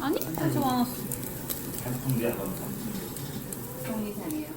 아니? 하지 않았어. 단풍이야, 단풍. 동의상이에요.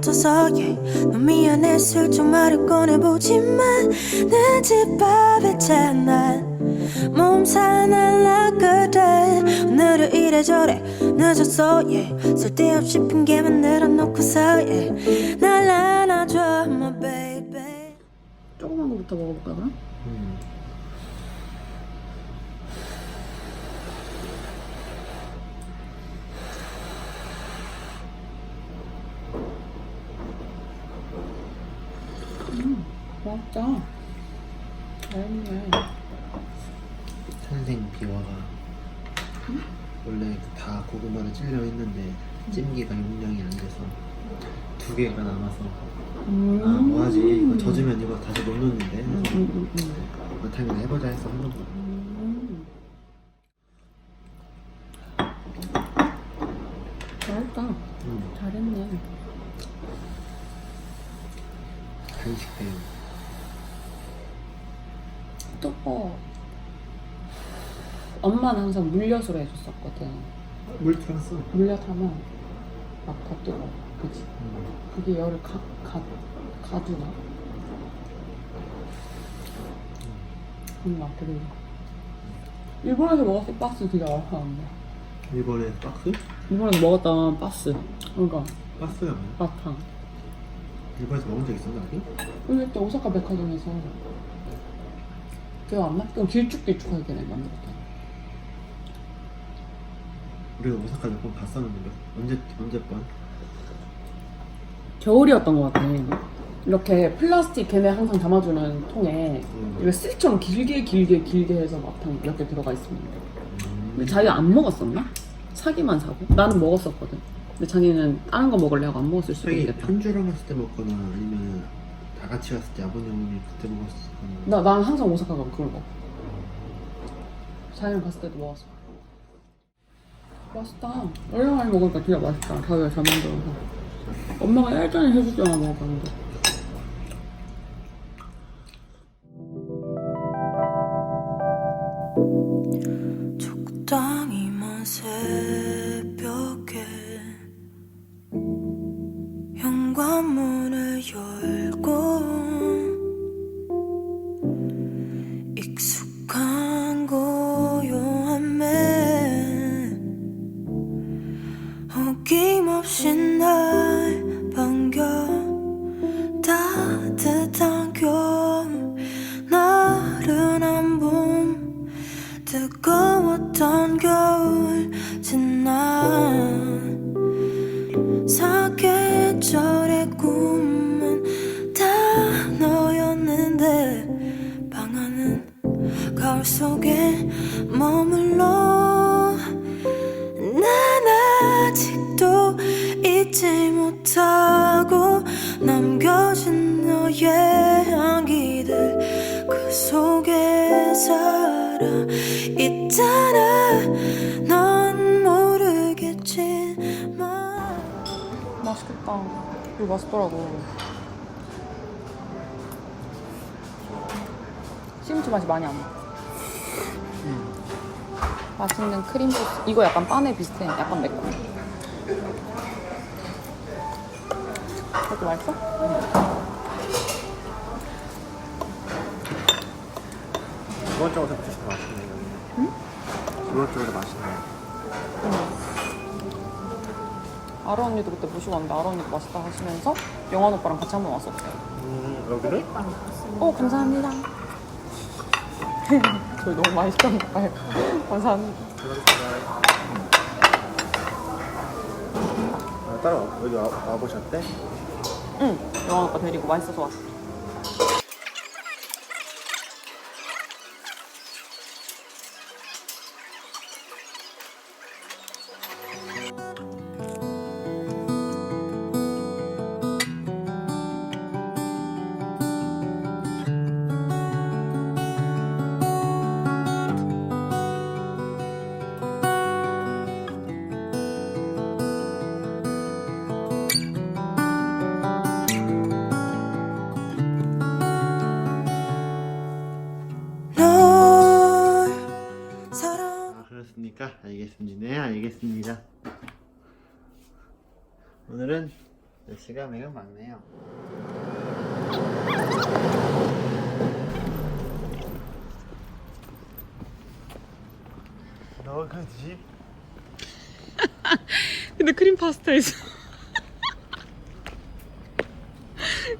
붙어서 yeah. 너 미안해 슬쩍 말을 꺼내보지만 내집 앞에 채난 몸살 날라 그래 오늘은 이래저래 늦었어 yeah. 쓸데없이 핑계 만들어 놓고서 yeah. 날 안아줘 my baby 조그만 거부터 먹어볼까 그럼? 음. 맛있다. 맛있네. 선생 비와가 원래 다 고구마를 찔려 있는데 찜기가 용량이 안 돼서 두 개가 남아서 음. 아 뭐하지 이거 젖으면 이거 다시 못 넣는데 음, 음, 음, 음. 그렇다면 해보자 해서 한 거죠 음. 맛있다. 음, 잘했네. 간식 때문에 뚜꺼. 엄마는 항상 물엿으로 해줬었거든. 물 틀었어 물엿 하면 막더 뜨거워. 그치? 음. 그게 열을 가, 가, 가두나? 뭔가 되게 일본에서 먹었을 박스 되게 알았는데 일본에 박스? 일본에서 먹었던 박스 그러니까 박스가 뭐야? 마탕 일본에서 먹은 적 있었나 여기? 그때 오사카 백화점에서 기억 안 나? 좀 길쭉길쭉하게 만들었다 우리가 오사카 몇번 갔었는데 언제 언제 번? 겨울이었던 것 같아 이렇게 플라스틱 걔네 항상 담아주는 통에 음. 이거 스틱처럼 길게 길게 길게 해서 몇개 들어가 있습니다 음. 근데 자기 안 먹었었나? 사기만 사고? 나는 먹었었거든. 근데 자기는 다른 거 하고 안 먹었을 수도 있겠다. 편주랑 갔을 때 먹거나 아니면 다 같이 갔을 때 아버님 어머니 그때 먹었거나 나, 난 항상 오사카 가면 그걸 먹어. 자기랑 갔을 때도 먹었어. 맛있다. 오랜만에 먹으니까 진짜 맛있다. 자기가 잘 만들어서. 엄마가 예전에 해주잖아, 먹었는데. 맛있겠다. 이거 맛있더라고. 시금치 맛이 많이 안 나. 맛있는 크림 소스. 이거 약간 빠네 비슷해. 약간 매콤. 이렇게 맛있어? 이것저것 진짜 맛있네 응? 이것저것 맛있네 아로 언니도 그때 모시고 왔는데 아로 언니도 맛있다 하시면서 영환 오빠랑 같이 한번 왔었어요. 음 여기를? 오 감사합니다. 저희 너무 맛있던가 봐요. 감사합니다. 아, 따로 여기 와, 와보셨대? 응, 영환 오빠 데리고 맛있어서 왔어. 알겠습니다. 네, 알겠습니다. 오늘은 날씨가 매우. 너그 집? 근데 크림 파스타 있어.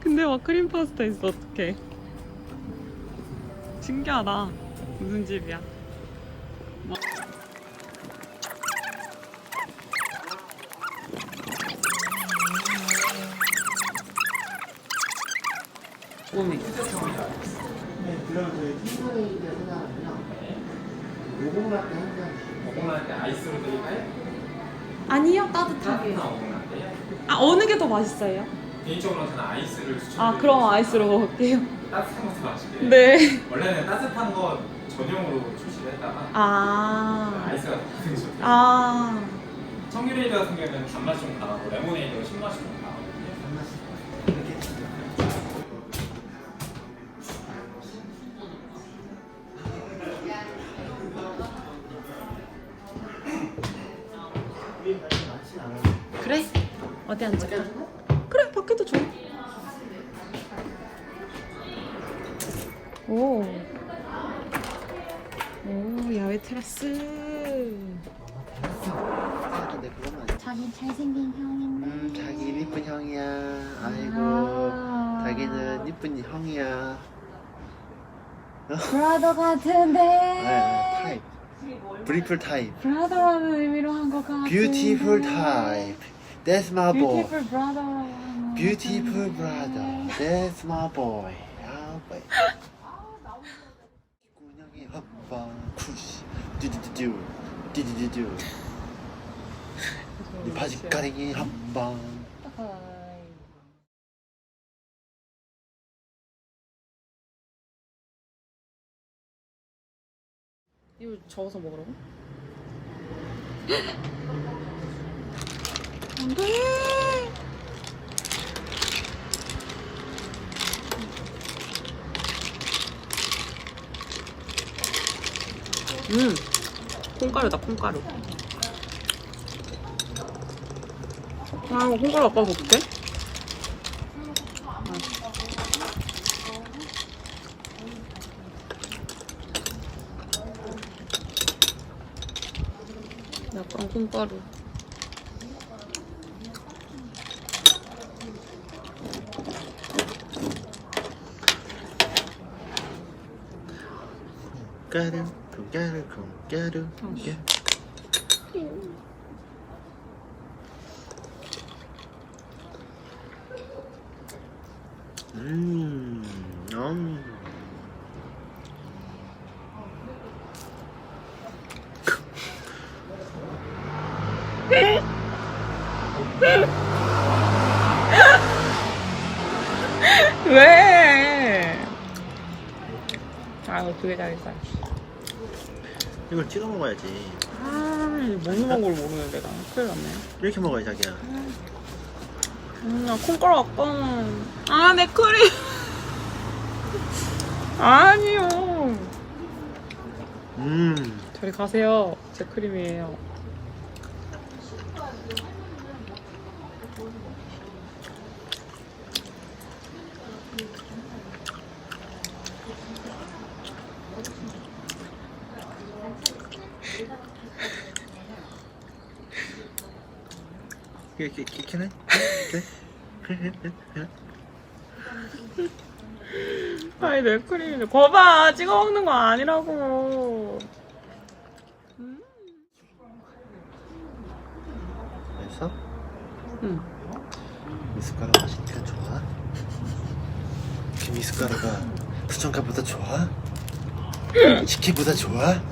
근데 막 크림 파스타 있어 어떡해. 신기하다. 무슨 집이야? 꿈이. 네, 그럼 저희 팀브레이드 생각하면요. 오공라떼 한 잔. 오공라떼 아이스로 드릴까요? 아니요 따뜻하게. 아 어느 게 더 맛있어요? 개인적으로 저는 아이스를 추천드려요. 아 그럼 아이스로 먹을게요. 따뜻한 것도 맛있게. 네. 원래는 따뜻한 거 전용으로 출시를 했다가 아. 아이스가 더 좋대요. 아. 청귤에이드 같은 경우에는 단맛이 좀 강하고 레모네이드가 신맛이 좀 강하거 어디 앉을까? 그래 밖에도 좋아. 오. 오 야외 테라스. 근데 그거는 아니야. 자기 잘생긴 형인데 음, 자기 이쁜 형이야. 아이고, 아. 자기는 이쁜 형이야. 브라더 같은데 아, 타입. 브리플 타입. 브라더라는 의미로 한 것 같은데 boy. 뷰티풀 브라 더라고 하는 것 Beautiful 같은데. brother. That's my boy. 아, boy. 군형이 헛방 푸시. 뚜두두두. 뚜두두두. 네 바지가랭이 한방. 이거 저어서 먹으라고? 안 돼. 음, 콩가루다 콩가루. 아 이거 콩가루 아빠 먹게? 약간 콩가루. 가루, 콩가루, 콩가루, 콩가루. 음, 음. 아, 이거 두개 잘했어. 이걸 찍어 먹어야지. 아, 먹는 방법을 모르는데, 나. 큰일 났네. 이렇게 먹어야 자기야. 음, 나 콩가루 아까. 아, 내 크림. 아니요. 음, 저리 가세요. 제 크림이에요. 이렇게? 그래? 아니, 내 크림인데. 거봐! 찍어 먹는 거 아니라고. 그래서 응. 미숫가루 맛이니까 좋아. 그 미숫가루가 수정가보다 좋아? 식혜보다 좋아?